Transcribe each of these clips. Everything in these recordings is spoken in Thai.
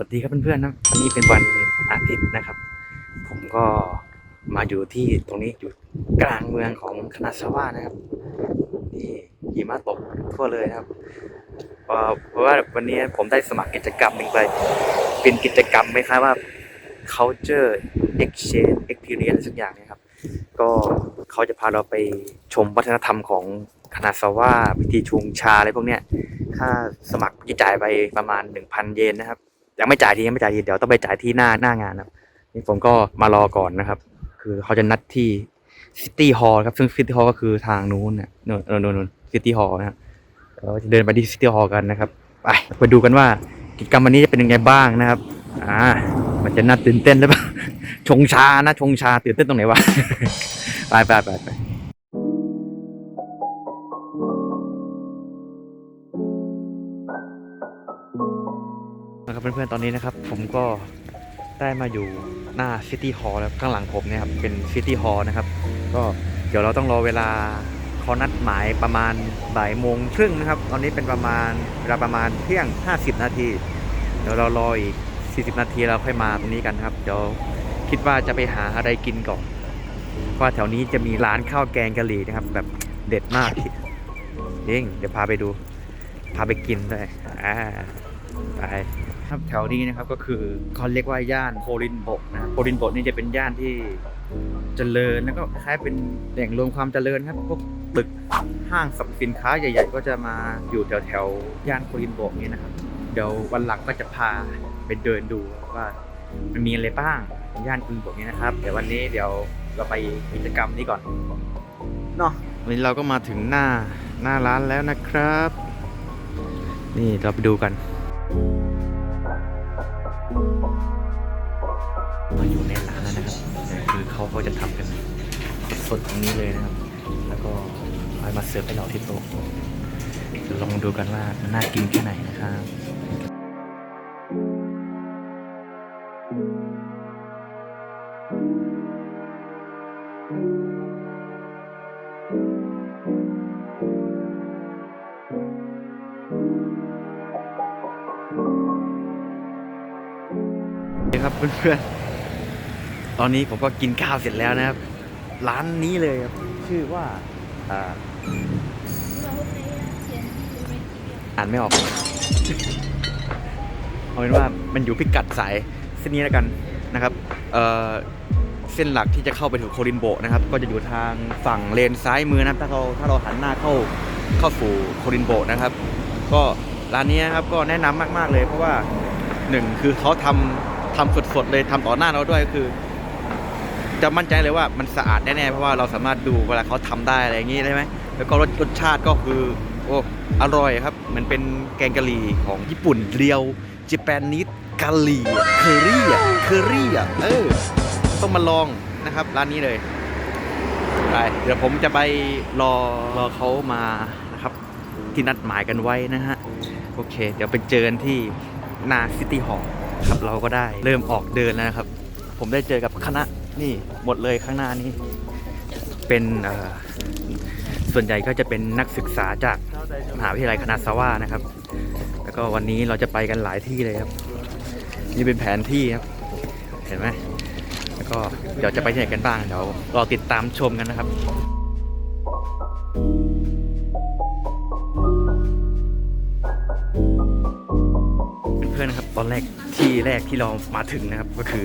วัสดีครับเพื่อนๆนะวันนี้เป็นวันอาทิตย์นะครับ ผมก็มาอยู่ที่ตรงนี้อยู่กลางเมืองของคานาซาวะนะครับนี่หิมะตกทั่วเลยนะครับเพราะว่าวันนี้ผมได้สมัครกิจกรรมหนึ่งไป เป็นกิจกรรมไหมคล้ายว่า culture exchange experience สักอย่างนะครับ ก็เขาจะพาเราไปชมวัฒนธรรมของคานาซาวะพิธีชงชาอะไรพวกเนี้ย ค่าสมัครที่จ่ายไปประมาณ 1,000 เยนนะครับ ยังไม่จ่ายทียังไม่จ่ายทีเดี๋ยวต้องไปจ่ายที่หน้าหน้างานนะครับนี่ผมก็มารอก่อนนะครับ คือเขาจะนัดที่ซิตี้ฮอลล์ครับซึ่งซิตี้ฮอลล์ก็คือทางนู้นเนี่ยนู่นนู่นนู่นซิตี้ฮอลล์นะครับเราจะเดินไปที่ซิตี้ฮอลล์กันนะครับไปไปดูกันว่ากิจกรรมวันนี้จะเป็นยังไงบ้างนะครับอ่ามันจะน่าตื่นเต้นหรือเปล่าชงชานะชงชาตื่นเต้นตรงไหนวะไปไปไปไป ครับเพื่อนๆตอนนี้นะครับ ผมก็ได้มาอยู่หน้าซิตี้ฮอลล์แล้วข้างหลังผมเนี่ยครับเป็นซิตี้ฮอลล์นะครับ ก็เดี๋ยวเราต้องรอเวลาเขานัดหมายประมาณบ่ายโมงครึ่งนะครับ ตอนนี้เป็นประมาณเวลาประมาณเที่ยง 50 นาที เดี๋ยวเรารออีก 40 นาทีเราค่อยมาตรงนี้กันครับ เดี๋ยวคิดว่าจะไปหาอะไรกินก่อนว่าแถวนี้จะมีร้านข้าวแกงกะหรี่นะครับ แบบเด็ดมากจริงเดี๋ยวพาไปดู พาไปกินด้วยอ่าไป ครับแถวนี้นะครับก็คือเขาเรียกว่าย่านโครินโบะนะครับโครินโบะนี่จะเป็นย่านที่เจริญแล้วก็คล้ายๆเป็นแหล่งรวมความเจริญครับพวกตึกห้างสรรพสินค้าใหญ่ ๆ ก็จะมาอยู่แถวแถวๆย่านโครินโบะนี่นะครับ เดี๋ยววันหลังก็จะพาไปเดินดูว่ามันมีอะไรบ้างในย่านโครินโบะนี้นะครับเดี๋ยววันนี้เดี๋ยวเราไปกิจกรรมนี้ก่อนเนาะวันนี้เราก็มาถึงหน้าหน้าร้านแล้วนะครับ นี่เราไปดูกัน มาอยู่ในร้านแล้วนะครับเนี่ยคือเขาก็จะทำกันสดตรงนี้เลยนะครับ แล้วก็เอามาเสิร์ฟให้เราที่โต๊ะเดี๋ยวลองดูกันว่ามันน่ากินแค่ไหนนะครับ ครับเพื่อนๆ ตอนนี้ผมก็กินข้าวเสร็จแล้วนะครับ ร้านนี้เลยครับ ชื่อว่าอ่าอ่านไม่ออก เอาเป็นว่ามันอยู่พิกัดสายเส้นนี้แล้วกันนะครับ เอ่อเส้นหลักที่จะเข้าไปถึงโครินโบนะครับ ก็จะอยู่ทางฝั่งเลนซ้ายมือนะครับถ้าเราถ้าเราหันหน้าเข้าเข้าสู่โครินโบนะครับ ก็ร้านนี้นะครับก็แนะนำมาก ๆเลย เพราะว่าหนึ่งคือเขาทำ ทำสดๆเลยทำต่อหน้าเราด้วยก็คือ จะมั่นใจเลยว่ามันสะอาดแน่ๆเพราะว่าเราสามารถดูเวลาเขาทำได้อะไรอย่างนี้ได้ไหมแล้วก็รสรสชาติก็คือโอ้อร่อยครับมันเป็นแกงกะหรี่ของญี่ปุ่นเรียวญี่ปุ่นนิดกะหรี่เคอรี่อะเคอรี่อะเออต้องมาลองนะครับร้านนี้เลยไปเดี๋ยวผมจะไปรอรอเขามานะครับ ที่นัดหมายกันไว้นะฮะ โอเค เดี๋ยวไปเจอกันที่นาซิตี้ฮอลล์ ครับเราก็ได้เริ่มออกเดินแล้วนะครับ ผมได้เจอกับคณะนี่หมดเลยข้างหน้านี้ เป็นส่วนใหญ่ก็จะเป็นนักศึกษาจากมหาวิทยาลัยคณะซาวะนะครับ แล้วก็วันนี้เราจะไปกันหลายที่เลยครับ นี่เป็นแผนที่ครับ เห็นไหมแล้วก็เดี๋ยวจะไปที่ไหนกันบ้างเดี๋ยวรอติดตามชมกันนะครับ พื่อนๆนะครับ ตอนแรกที่แรกที่เรามาถึงนะครับก็คือ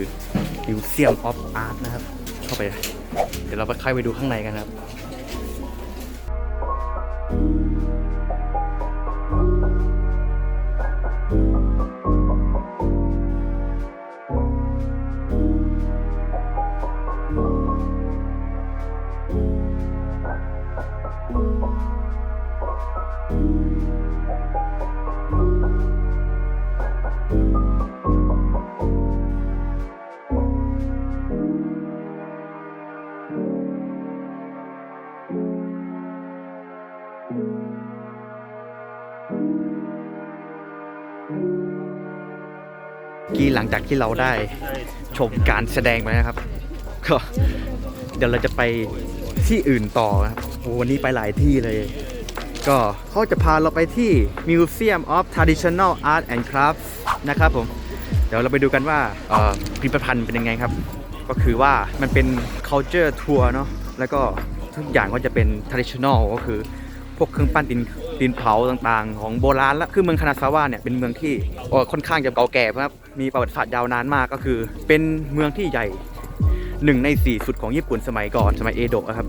มิวเซียมออฟอาร์ตนะครับ เข้าไป เดี๋ยวเราไปค่อยไปดูข้างในกันครับ กี้หลังจากที่เราได้ชมการแสดงไปนะครับ ก็เดี๋ยวเราจะไปที่อื่นต่อครับโอ้วันนี้ไปหลายที่เลย ก็เขาจะพาเราไปที่ Museum of Traditional Art and Crafts นะครับผม เดี๋ยวเราไปดูกันว่าอ่อพิพิธภัณฑ์เป็นยังไงครับ ก็คือว่ามันเป็น culture tour เนาะแล้วก็ทุกอย่างก็จะเป็น traditional ก็คือ พวกเครื่องปั้นดินดินเผาต่างๆ ของโบราณแล้วคือเมืองคานาซาวะเนี่ยเป็นเมืองที่ค่อนข้างจะเก่าแก่ครับมีประวัติศาสตร์ยาวนานมากก็คือ เป็นเมืองที่ใหญ่หนึ่งในสี่สุดของญี่ปุ่นสมัยก่อนสมัยเอโดะครับ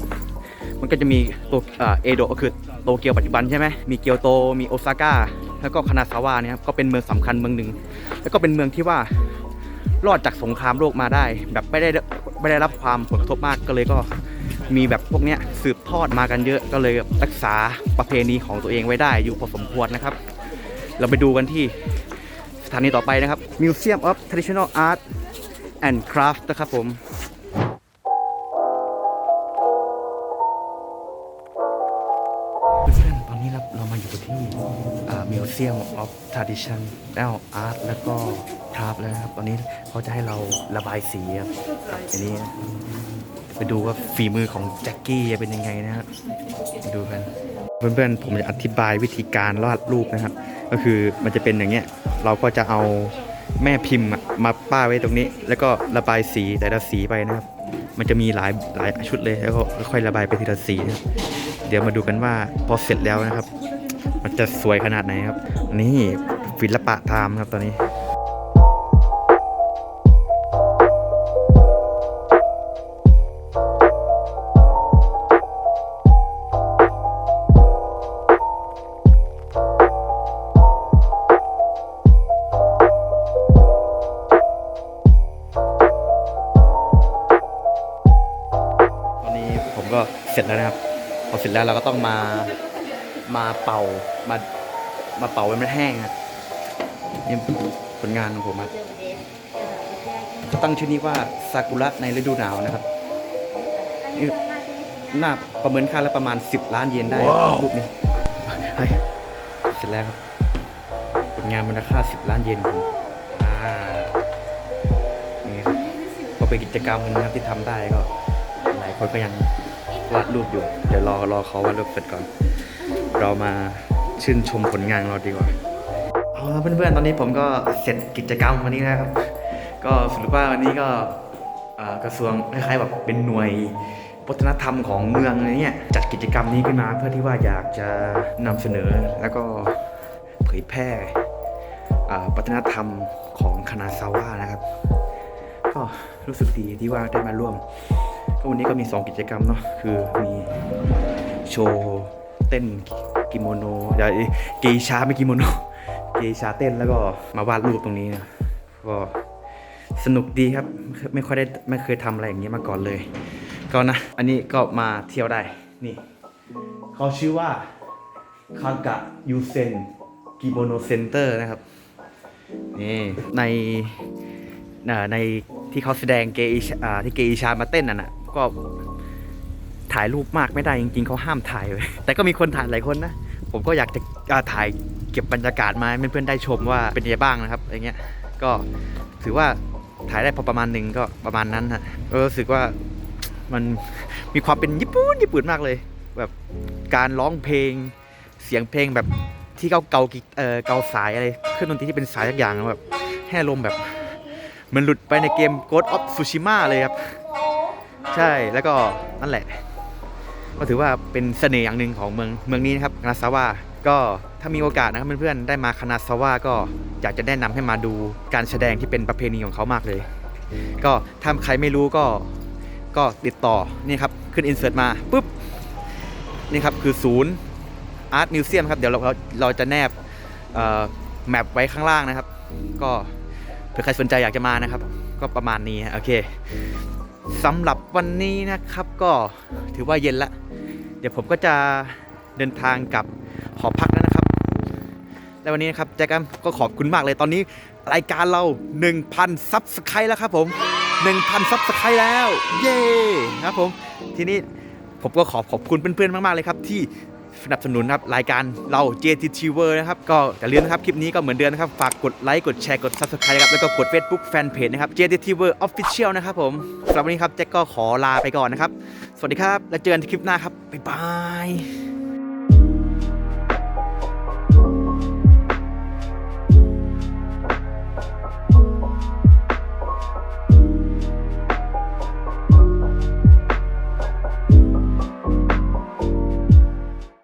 มันก็จะมีโตเอ่อเอโดะก็คือโตเกียวปัจจุบันใช่ไหมมีเกียวโตมีโอซาก้าแล้วก็คานาซาวะเนี่ยครับก็เป็นเมืองสำคัญเมืองหนึ่งแล้วก็เป็นเมืองที่ว่ารอดจากสงครามโลกมาได้ แบบไม่ได้ไม่ได้รับความผลกระทบมากก็เลยก็ มีแบบพวกเนี้ยสืบทอดมากันเยอะก็เลยรักษาประเพณีของตัวเองไว้ได้อยู่พอสมควรนะครับ เราไปดูกันที่สถานีต่อไปนะครับ Museum of Traditional Art and Craft นะครับผมเพื่อนตอนนี้ครับเรามาอยู่ที่มิวเซียมออฟท a d i t i o n แล้วอาร์ตแล้วก็คราฟแล้วนะครับ ตอนนี้เขาจะให้เราระบายสีครับอันนี้ ไปดูว่าฝีมือของแจ็คกี้จะเป็นยังไงนะครับไปดูกัน เพื่อนๆผมจะอธิบายวิธีการวาดรูปนะครับ ก็คือมันจะเป็นอย่างเงี้ยเราก็จะเอาแม่พิมพ์มาป้าไว้ตรงนี้ แล้วก็ระบายสีแต่ละสีไปนะครับ มันจะมีหลายหลายชุดเลยแล้วก็ค่อยระบายไปทีละสีนะเดี๋ยวมาดูกันว่าพอเสร็จแล้วนะครับ มันจะสวยขนาดไหนครับ นี่ศิลปะไทม์ครับตอนนี้ สร็จแล้วเราก็ต้องมามาเป่ามามาเป่าให้มันแห้งครับนี่ผลงานของผมครับก็ตั้งชื่อนี้ว่าซากุระในฤดูหนาวนะครับนี่น่าประเมินค่าแล้วประมาณ 10 ล้านเยนได้รูปนี้เฮ้ยเสร็จแล้วครับผลงานมูลค่า 10 ล้านเยนครับอ่านี่ครับก็เป็นกิจกรรมหนึงนะครับที่ทำได้ก็ หลายคนก็ยัง วาดรูปอยู่ เดี๋ยวรอรอเขาวาดรูปเสร็จก่อน เรามาชื่นชมผลงานเราดีกว่าเอาละเพื่อนๆ ตอนนี้ผมก็เสร็จกิจกรรมวันนี้แล้วครับ ก็สรุปว่าวันนี้ก็กระทรวงคล้ายๆแบบเป็นหน่วยวัฒนธรรมของเมืองอะไรเงี้ยจัดกิจกรรมนี้ขึ้นมาเพื่อที่ว่าอยากจะนำเสนอแล้วก็เผยแพร่วัฒนธรรมของคานาซาวะนะครับ ก็รู้สึกดีที่ว่าได้มาร่วม ก็วันนี้ก็มี 2 กิจกรรมเนาะคือมีโชว์เต้นกิโมโนเดี๋ยวเกชาไม่กิโมโนเกชาเต้นแล้วก็มาวาดรูปตรงนี้นะก็สนุกดีครับไม่ค่อยได้ไม่เคยทำอะไรอย่างนี้มาก่อนเลย ก็นะ อันนี้ก็มาเที่ยวได้นี่เขาชื่อว่าคากะยูเซนกิโมโนเซ็นเตอร์นะครับนี่ในเอ่อใน ที่เขาแสดงเกอิชาที่เกอิชามาเต้นน่ะนะก็ถ่ายรูปมากไม่ได้จริงๆเขาห้ามถ่ายไว้แต่ก็มีคนถ่ายหลายคนนะ ผมก็อยากจะถ่ายเก็บบรรยากาศมาให้เพื่อนๆได้ชมว่าเป็นยังไงบ้างนะครับอย่างเงี้ยก็ถือว่าถ่ายได้พอประมาณหนึ่งก็ประมาณนั้นฮะก็รู้สึกว่ามันมีความเป็นญี่ปุ่นญี่ปุ่นมากเลย แบบการร้องเพลงเสียงเพลงแบบที่เกาเกาเออเกาสายอะไรเครื่องดนตรีที่เป็นสายสักอย่างแบบให้ลมณ์แบบ มันหลุดไปในเกม Ghost of Tsushima เลยครับ ใช่แล้วก็นั่นแหละ ก็ถือว่าเป็นเสน่ห์อย่างหนึ่งของเมืองเมืองนี้นะครับคานาซาวะก็ถ้ามีโอกาสนะครับเพื่อนๆได้มาคานาซาวะก็อยากจะแนะนำให้มาดูการแสดงที่เป็นประเพณีของเขามากเลย ก็ถ้าใครไม่รู้ก็ก็ติดต่อนี่ครับขึ้นอินเสิร์ตมาปุ๊บนี่ครับคือศูนย์อาร์ตมิวเซียมครับ เดี๋ยวเราเราเราจะแนบแมปไว้ข้างล่างนะครับ ก็ เผื่อใครสนใจอยากจะมานะครับ ก็ประมาณนี้โอเคสำหรับวันนี้นะครับก็ถือว่าเย็นละ เดี๋ยวผมก็จะเดินทางกับหอพักแล้วนะครับ และวันนี้นะครับแจ็คก็ขอบคุณมากเลยตอนนี้รายการเรา 1,000ซับสไครต์แล้วครับผม 1,000ซับสไครต์แล้ว เย้ครับผม ทีนี้ผมก็ขอขอบคุณเพื่อนๆมากๆเลยครับที่ สนับสนุนครับรายการเรา JTT w o r นะครับก็อย่าลืมนะครับคลิปนี้ก็เหมือนเดิมนะครับฝากกดไลค์กดแชร์กด Subscribe ครับแล้วก็กด Facebook Fanpage นะครับ JTT w o r Official นะครับผมสำหรับวันนี้ครับแจ็คก็ขอลาไปก่อนนะครับ สวัสดีครับ แล้วเจอกันที่คลิปหน้าครับบ๊ายบาย